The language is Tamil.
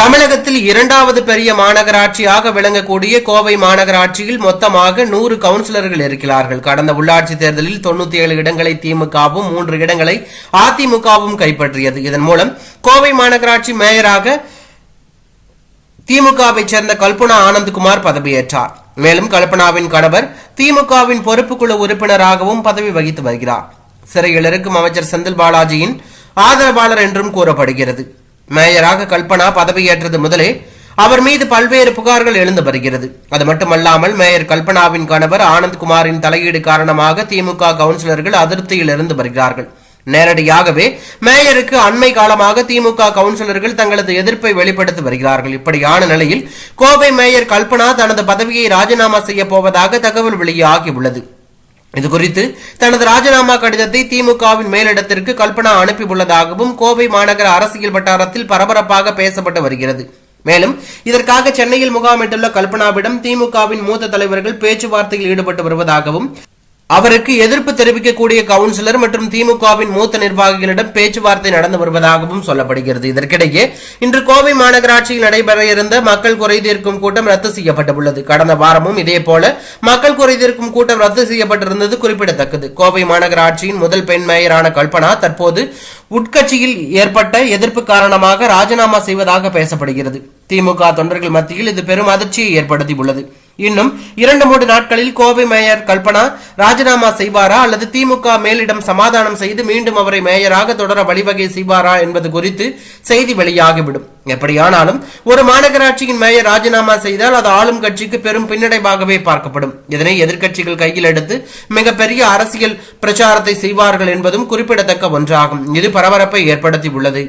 தமிழகத்தில் இரண்டாவது பெரிய மாநகராட்சியாக விளங்கக்கூடிய கோவை மாநகராட்சியில் மொத்தமாக நூறு கவுன்சிலர்கள் இருக்கிறார்கள். கடந்த உள்ளாட்சி தேர்தலில் தொண்ணூத்தி ஏழு இடங்களை திமுகவும் மூன்று இடங்களை அதிமுகவும் கைப்பற்றியது. இதன் மூலம் கோவை மாநகராட்சி மேயராக திமுகவை சேர்ந்த கல்பனா ஆனந்த்குமார் பதவியேற்றார். மேலும் கல்பனாவின் கணவர் திமுகவின் பொறுப்புக்குழு உறுப்பினராகவும் பதவி வகித்து வருகிறார். சிறையில் இருக்கும் அமைச்சர் செந்தில் பாலாஜியின் ஆதரவாளர் என்றும் கூறப்படுகிறது. மேயராக கல்பனா பதவியேற்றது முதலே அவர் மீது பல்வேறு புகார்கள் எழுந்து வருகிறது. அது மட்டுமல்லாமல் மேயர் கல்பனாவின் கணவர் ஆனந்த்குமாரின் தலையீடு காரணமாக திமுக கவுன்சிலர்கள் அதிருப்தியில் இருந்து வருகிறார்கள். நேரடியாகவே மேயருக்கு அண்மை காலமாக திமுக கவுன்சிலர்கள் தங்களது எதிர்ப்பை வெளிப்படுத்தி வருகிறார்கள். இப்படியான நிலையில் கோவை மேயர் கல்பனா தனது பதவியை ராஜினாமா செய்ய போவதாக தகவல் வெளியாகியுள்ளது இது குறித்து தனது ராஜினாமா கடிதத்தை திமுகவின் மேலிடத்திற்கு கல்பனா அனுப்பியுள்ளதாகவும் கோவை மாநகர அரசியல் வட்டாரத்தில் பரபரப்பாக பேசப்பட்டு வருகிறது. மேலும் இதற்காக சென்னையில் முகாமிட்டுள்ள கல்பனாவிடம் திமுகவின் மூத்த தலைவர்கள் பேச்சுவார்த்தையில் ஈடுபட்டு வருவதாகவும் அவருக்கு எதிர்ப்பு தெரிவிக்கக்கூடிய கவுன்சிலர் மற்றும் திமுகவின் மூத்த நிர்வாகிகளிடம் பேச்சுவார்த்தை நடந்து வருவதாகவும் சொல்லப்படுகிறது. இதற்கிடையே இன்று கோவை மாநகராட்சியில் நடைபெற இருந்த மக்கள் குறைதீர்க்கும் கூட்டம் ரத்து செய்யப்பட்டுள்ளது. கடந்த வாரமும் இதேபோல மக்கள் குறைதீர்க்கும் கூட்டம் ரத்து செய்யப்பட்டிருந்தது குறிப்பிடத்தக்கது. கோவை மாநகராட்சியின் முதல் பெண் மேயரான கல்பனா தற்போது உட்கட்சியில் ஏற்பட்ட எதிர்ப்பு காரணமாக ராஜினாமா செய்வதாக பேசப்படுகிறது. திமுக தொண்டர்கள் மத்தியில் இது பெரும் அதிர்ச்சியை ஏற்படுத்தியுள்ளது. இன்னும் இரண்டு மூன்று நாட்களில் கோவை மேயர் கல்பனா ராஜினாமா செய்வாரா அல்லது திமுக மேலிடம் சமாதானம் செய்து மீண்டும் அவரை மேயராக தொடர வழிவகை செய்வாரா என்பது குறித்து செய்தி வெளியாகிவிடும். எப்படியானாலும் ஒரு மாநகராட்சியின் மேயர் ராஜினாமா செய்தால் அது ஆளும் கட்சிக்கு பெரும் பின்னடைவாகவே பார்க்கப்படும். இதனை எதிர்க்கட்சிகள் கையில் எடுத்து மிகப்பெரிய அரசியல் பிரச்சாரத்தை செய்வார்கள் என்பதும் குறிப்பிடத்தக்க ஒன்றாகும். இது பரபரப்பை ஏற்படுத்தியுள்ளது.